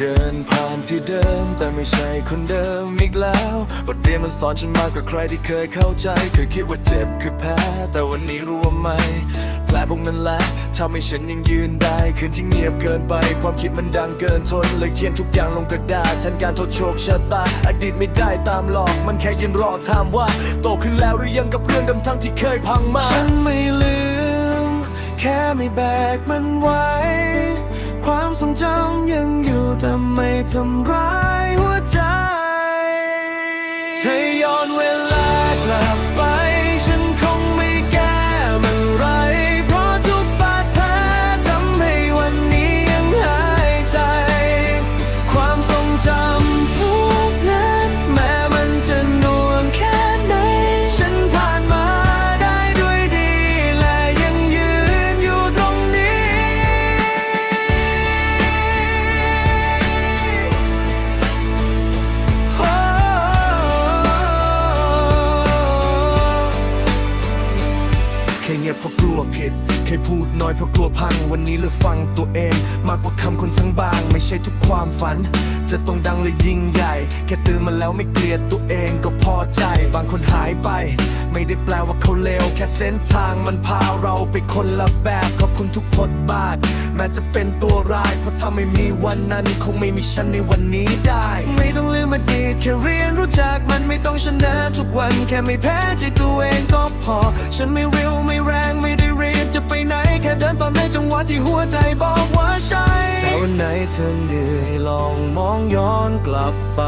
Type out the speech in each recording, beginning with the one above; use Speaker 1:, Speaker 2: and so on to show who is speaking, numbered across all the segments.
Speaker 1: เดินผ่านที่เดิม แต่ไม่ใช่คนเดิมอีกแล้วบทเรียนมันสอนฉันมากกว่าใครที่เคยเข้าใจ เคยคิดว่าเจ็บคือแพ้ แต่วันนี้รู้ว่าไม่แผลพวกนั้นแหละทำให้ฉันยังยืนได้ คืนที่เงียบเกินไป ความคิดมันดังเกินทน เลยเขียนทุกอย่างลงกระดาษแทนการทษโชคชะตา อดีตไม่ได้ตามหลอก มันแค่ยืนรอถามว่า โตขึ้นแล้วหรือยังกับเรื่องดิมทั้งที่เคยพังมา ฉันไม่ลืม แค่ไม่แบกมันไว้ ความทรงจำยังอยู่แต่ไม่ทำร้ายหัวใจเธอย้อนเวลากลับไป แค่เงียบเพราะกลัวผิด เคยพูดน้อยเพราะกลัวพัง วันนี้เลือกฟังตัวเอง มากกว่าคำคนทั้งบาง ไม่ใช่ทุกความฝัน จะต้องดังและยิ่งใหญ่ แค่ตื่นมาแล้วไม่เกลียดตัวเองก็พอใจ บางคนหายไป ไม่ได้แปลว่าเขาเลว แค่เส้นทางมันพาเราไปคนละแบบขอบคุณทุกบทบาท แม้จะเป็นตัวร้าย เพราะถ้าไม่มีวันนั้น คงไม่มีฉันในวันนี้ได้ ไม่ต้องลืมอดีตแค่เรียนรู้จักมันไม่ต้องชนะทุกวัน แค่ไม่แพ้ใจตัวเองก็พอ ฉันไม่เร็วไม่แรงไม่ได้ ไปไหนแค่เดินตอนในจังหวะที่หัวใจบอกว่าใช่ถ้าวันไหนเธอเหนื่อยลองมองย้อนกลับไป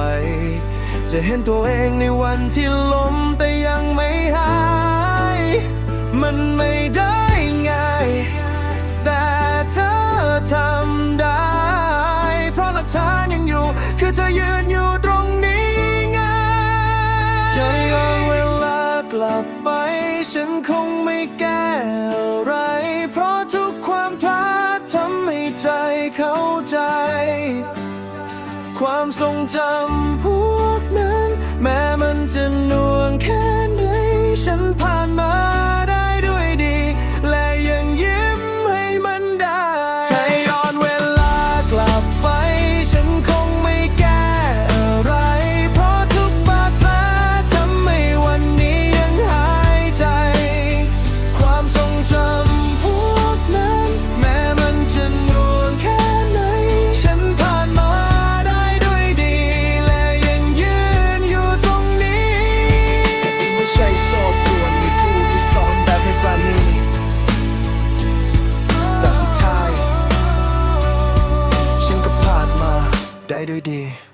Speaker 1: จะเห็นตัวเองในวันที่ล้มแต่ยังไม่หาย มันไม่ได้ง่าย แต่เธอทำได้ เพราะหลักฐานยังอยู่ คือเธอยืนอยู่ตรงนี้ไงจะย้อนเวลากลับไป ฉันคงไม่แก้ เข้าใจ ความทรงจำพวกนั้น แม้มันจะ ได้ด้วยดี